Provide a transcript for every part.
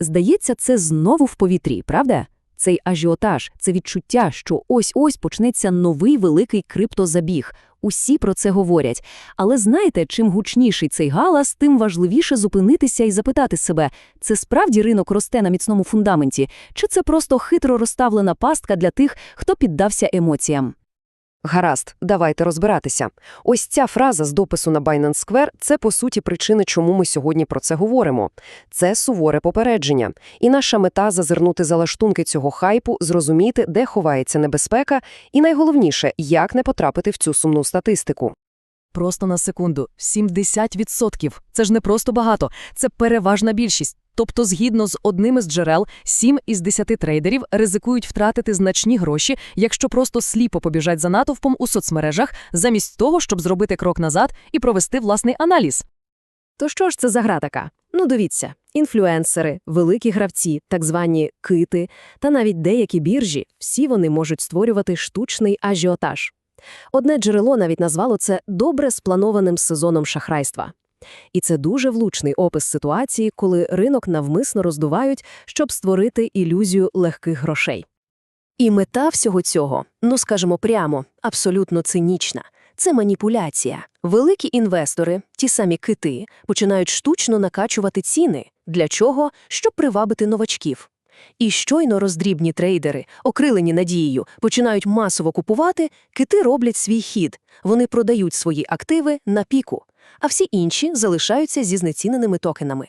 Здається, це знову в повітрі, правда? Цей ажіотаж, це відчуття, що ось-ось почнеться новий великий криптозабіг. Усі про це говорять. Але знаєте, чим гучніший цей галас, тим важливіше зупинитися і запитати себе, це справді ринок росте на міцному фундаменті, чи це просто хитро розставлена пастка для тих, хто піддався емоціям? Гаразд, давайте розбиратися. Ось ця фраза з допису на Binance Square – це, по суті, причини, чому ми сьогодні про це говоримо. Це суворе попередження. І наша мета – зазирнути за лаштунки цього хайпу, зрозуміти, де ховається небезпека, і найголовніше – як не потрапити в цю сумну статистику. Просто на секунду. 70%. Це ж не просто багато, це переважна більшість. Тобто, згідно з одним із джерел, 7 із 10 трейдерів ризикують втратити значні гроші, якщо просто сліпо побіжать за натовпом у соцмережах, замість того, щоб зробити крок назад і провести власний аналіз. То що ж це за гра така? Ну, дивіться, інфлюенсери, великі гравці, так звані кити, та навіть деякі біржі, всі вони можуть створювати штучний ажіотаж. Одне джерело навіть назвало це добре спланованим сезоном шахрайства. І це дуже влучний опис ситуації, коли ринок навмисно роздувають, щоб створити ілюзію легких грошей. І мета всього цього, ну скажемо прямо, абсолютно цинічна. Це маніпуляція. Великі інвестори, ті самі кити, починають штучно накачувати ціни. Для чого? Щоб привабити новачків. І щойно роздрібні трейдери, окрилені надією, починають масово купувати, кити роблять свій хід. Вони продають свої активи на піку, а всі інші залишаються зі знеціненими токенами.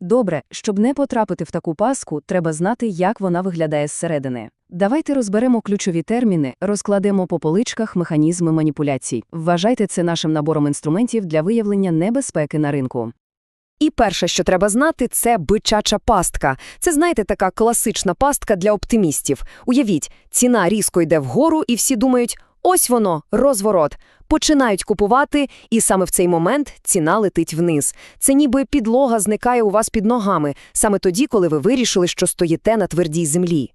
Добре, щоб не потрапити в таку паску, треба знати, як вона виглядає зсередини. Давайте розберемо ключові терміни, розкладемо по поличках механізми маніпуляцій. Вважайте це нашим набором інструментів для виявлення небезпеки на ринку. І перше, що треба знати, це бичача пастка. Це, знаєте, така класична пастка для оптимістів. Уявіть, ціна різко йде вгору, і всі думають, ось воно, розворот. Починають купувати, і саме в цей момент ціна летить вниз. Це ніби підлога зникає у вас під ногами, саме тоді, коли ви вирішили, що стоїте на твердій землі.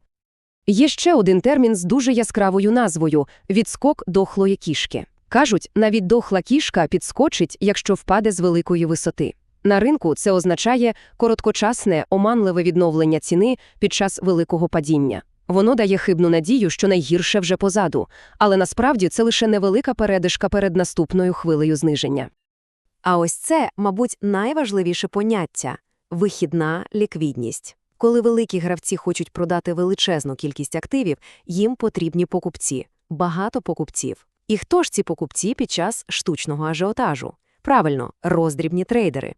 Є ще один термін з дуже яскравою назвою – відскок дохлої кішки. Кажуть, навіть дохла кішка підскочить, якщо впаде з великої висоти. На ринку це означає короткочасне, оманливе відновлення ціни під час великого падіння. Воно дає хибну надію, що найгірше вже позаду, але насправді це лише невелика передишка перед наступною хвилею зниження. А ось це, мабуть, найважливіше поняття – вихідна ліквідність. Коли великі гравці хочуть продати величезну кількість активів, їм потрібні покупці, багато покупців. І хто ж ці покупці під час штучного ажіотажу? Правильно, роздрібні трейдери.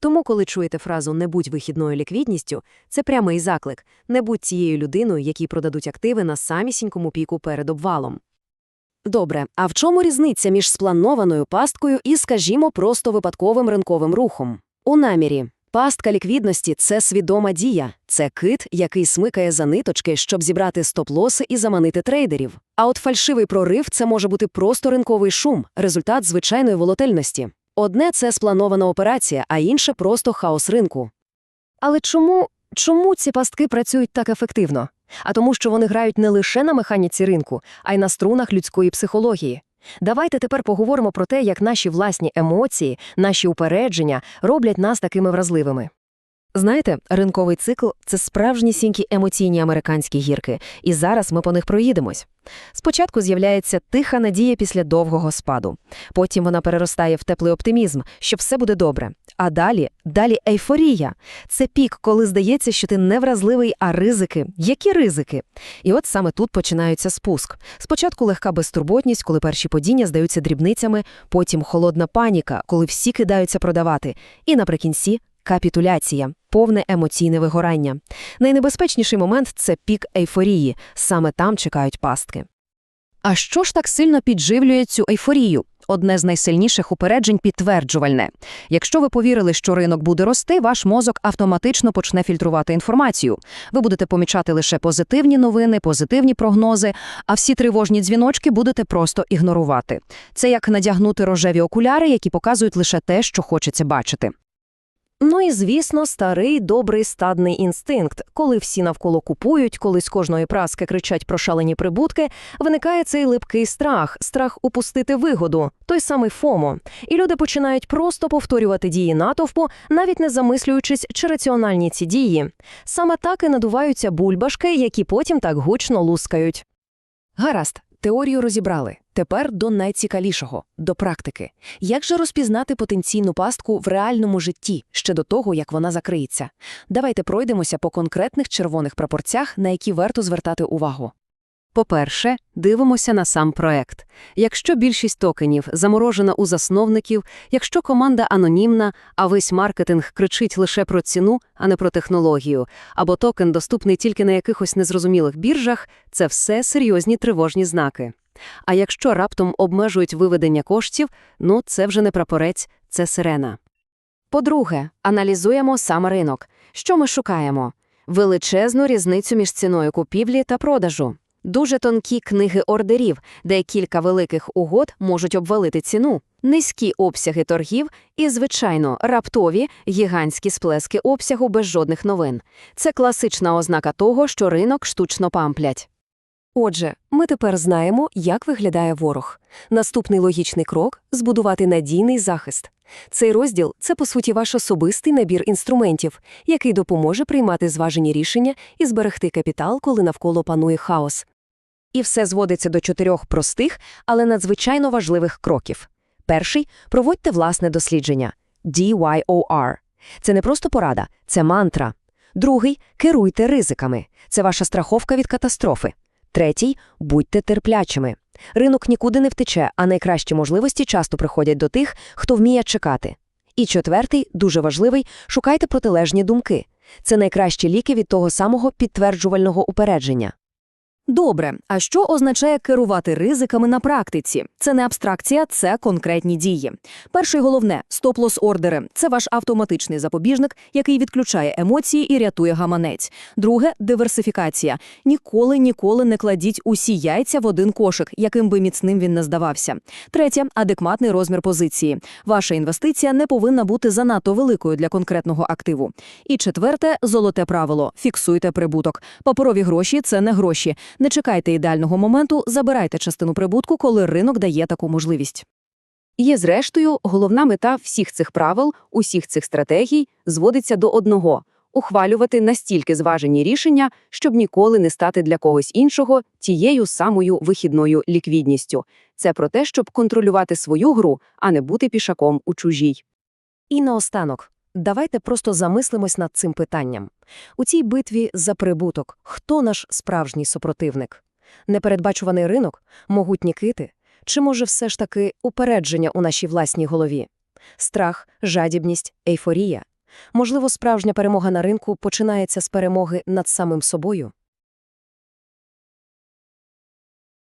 Тому, коли чуєте фразу «не будь вихідною ліквідністю», це прямий заклик «не будь цією людиною, якій продадуть активи на самісінькому піку перед обвалом». Добре, а в чому різниця між спланованою пасткою і, скажімо, просто випадковим ринковим рухом? У намірі. Пастка ліквідності – це свідома дія. Це кит, який смикає за ниточки, щоб зібрати стоп-лоси і заманити трейдерів. А от фальшивий прорив – це може бути просто ринковий шум, результат звичайної волатильності. Одне – це спланована операція, а інше – просто хаос ринку. Але чому, чому ці пастки працюють так ефективно? А тому, що вони грають не лише на механіці ринку, а й на струнах людської психології. Давайте тепер поговоримо про те, як наші власні емоції, наші упередження роблять нас такими вразливими. Знаєте, ринковий цикл – це справжнісінькі емоційні американські гірки, і зараз ми по них проїдемось. Спочатку з'являється тиха надія після довгого спаду. Потім вона переростає в теплий оптимізм, що все буде добре. А далі, далі ейфорія. Це пік, коли здається, що ти не вразливий, а ризики. Які ризики? І от саме тут починається спуск. Спочатку легка безтурботність, коли перші падіння здаються дрібницями, потім холодна паніка, коли всі кидаються продавати. І наприкінці капітуляція, повне емоційне вигорання. Найнебезпечніший момент це пік ейфорії. Саме там чекають пастки. А що ж так сильно підживлює цю ейфорію? Одне з найсильніших упереджень підтверджувальне. Якщо ви повірили, що ринок буде рости, ваш мозок автоматично почне фільтрувати інформацію. Ви будете помічати лише позитивні новини, позитивні прогнози, а всі тривожні дзвіночки будете просто ігнорувати. Це як надягнути рожеві окуляри, які показують лише те, що хочеться бачити. Ну і, звісно, старий добрий стадний інстинкт. Коли всі навколо купують, коли з кожної праски кричать про шалені прибутки, виникає цей липкий страх, страх упустити вигоду, той самий ФОМО. І люди починають просто повторювати дії натовпу, навіть не замислюючись, чи раціональні ці дії. Саме так і надуваються бульбашки, які потім так гучно лускають. Гаразд, теорію розібрали. Тепер до найцікавішого – до практики. Як же розпізнати потенційну пастку в реальному житті, ще до того, як вона закриється? Давайте пройдемося по конкретних червоних прапорцях, на які варто звертати увагу. По-перше, дивимося на сам проект. Якщо більшість токенів заморожена у засновників, якщо команда анонімна, а весь маркетинг кричить лише про ціну, а не про технологію, або токен доступний тільки на якихось незрозумілих біржах, це все серйозні тривожні знаки. А якщо раптом обмежують виведення коштів, ну це вже не прапорець, це сирена. По-друге, аналізуємо сам ринок. Що ми шукаємо? Величезну різницю між ціною купівлі та продажу. Дуже тонкі книги ордерів, де кілька великих угод можуть обвалити ціну, низькі обсяги торгів і, звичайно, раптові, гігантські сплески обсягу без жодних новин. Це класична ознака того, що ринок штучно памплять. Отже, ми тепер знаємо, як виглядає ворог. Наступний логічний крок – збудувати надійний захист. Цей розділ – це, по суті, ваш особистий набір інструментів, який допоможе приймати зважені рішення і зберегти капітал, коли навколо панує хаос. І все зводиться до чотирьох простих, але надзвичайно важливих кроків. Перший – проводьте власне дослідження – DYOR. Це не просто порада, це мантра. Другий – керуйте ризиками. Це ваша страховка від катастрофи. Третій – будьте терплячими. Ринок нікуди не втече, а найкращі можливості часто приходять до тих, хто вміє чекати. І четвертий, дуже важливий, шукайте протилежні думки. Це найкращі ліки від того самого підтверджувального упередження. Добре, а що означає керувати ризиками на практиці? Це не абстракція, це конкретні дії. Перше головне стоп-лос ордери. Це ваш автоматичний запобіжник, який відключає емоції і рятує гаманець. Друге диверсифікація. Ніколи ніколи не кладіть усі яйця в один кошик, яким би міцним він не здавався. Третє адекватний розмір позиції. Ваша інвестиція не повинна бути занадто великою для конкретного активу. І четверте золоте правило: фіксуйте прибуток. Паперові гроші це не гроші. Не чекайте ідеального моменту, забирайте частину прибутку, коли ринок дає таку можливість. Є, зрештою, головна мета всіх цих правил, усіх цих стратегій зводиться до одного – ухвалювати настільки зважені рішення, щоб ніколи не стати для когось іншого тією самою вихідною ліквідністю. Це про те, щоб контролювати свою гру, а не бути пішаком у чужій. І наостанок, давайте просто замислимось над цим питанням. У цій битві за прибуток хто наш справжній супротивник? Непередбачуваний ринок? Могутні кити? Чи може все ж таки упередження у нашій власній голові? Страх, жадібність, ейфорія? Можливо, справжня перемога на ринку починається з перемоги над самим собою?